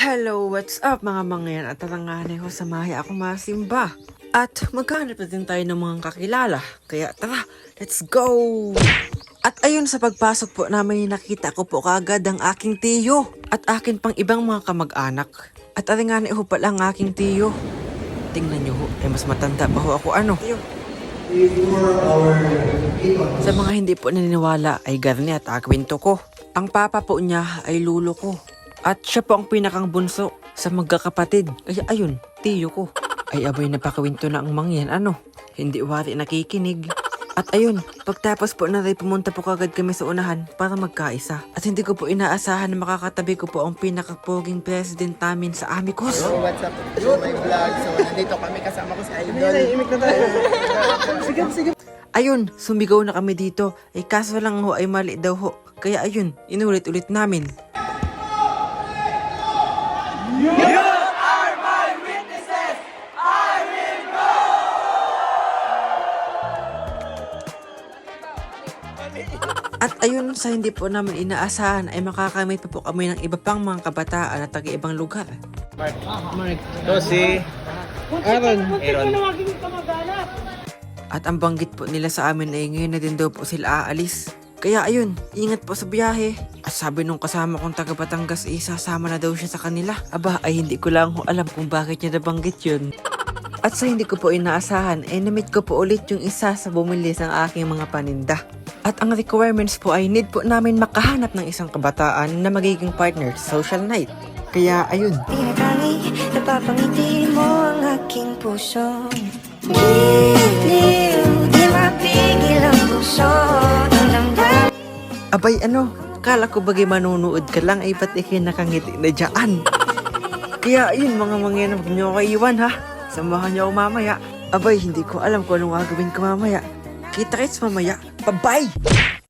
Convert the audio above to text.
Hello, what's up mga mangyan at talanganay ko sa mahi ako masimba. At maghanap na din tayo ng mga kakilala. Kaya tara, let's go! At ayun sa pagpasok po namin nakita ko po kagad ang aking tiyo at akin pang ibang mga kamag-anak. At aringanay ho pala ang aking tiyo. Tingnan nyo ho, ay mas matanda pa ho ako ano. Sa mga hindi po naniniwala ay garni at akwento ko. Ang papa po niya ay lulo ko. At siya po ang pinakang bunso sa magkakapatid. Kaya ayun, tiyo ko. Ay abay napakawinto na ang mangyan ano. Hindi wari nakikinig. At ayun, pagtapos po na rin pumunta po kagad kami sa unahan para magkaisa. At hindi ko po inaasahan na makakatabi ko po ang pinakapoging president namin sa Amicus. So what's up? Ito my vlog. So nandito kami kasama ko si Idol. sige, sige. Ayun, sumigaw na kami dito. Eh kaso lang ho ay mali daw ho. Kaya ayun, inulit-ulit namin. At ayun, sa hindi po namin inaasahan ay makakamit pa po kami ng iba pang mga kabataan at taga-ibang lugar. So si Aaron. Aaron. At ang banggit po nila sa amin ay ngayon na din daw po sila aalis. Kaya ayun, ingat po sa biyahe. At sabi nung kasama kong taga Batangas, eh, sasama na daw siya sa kanila. Aba, ay hindi ko lang ho alam kung bakit niya nabanggit yun. At sa hindi ko po inaasahan, eh namit ko po ulit yung isa sa bumili ng aking mga paninda. At ang requirements po ay need po namin makahanap ng isang kabataan na magiging partner sa social night. Kaya ayun, Tinatangi, napapangiti mo ang aking puso Giliw, di mapigil ang puso Ang damdamin Abay ano, kala ko bagay manunood ka lang ay ba't ikay nakangiti na dyan? Kaya yun mga mangyan, huwag niyo ako iwan ha. Samahan niyo ako mamaya. Abay, hindi ko alam kung anong gagawin ko mamaya. Kita kits mamaya. Bye-bye!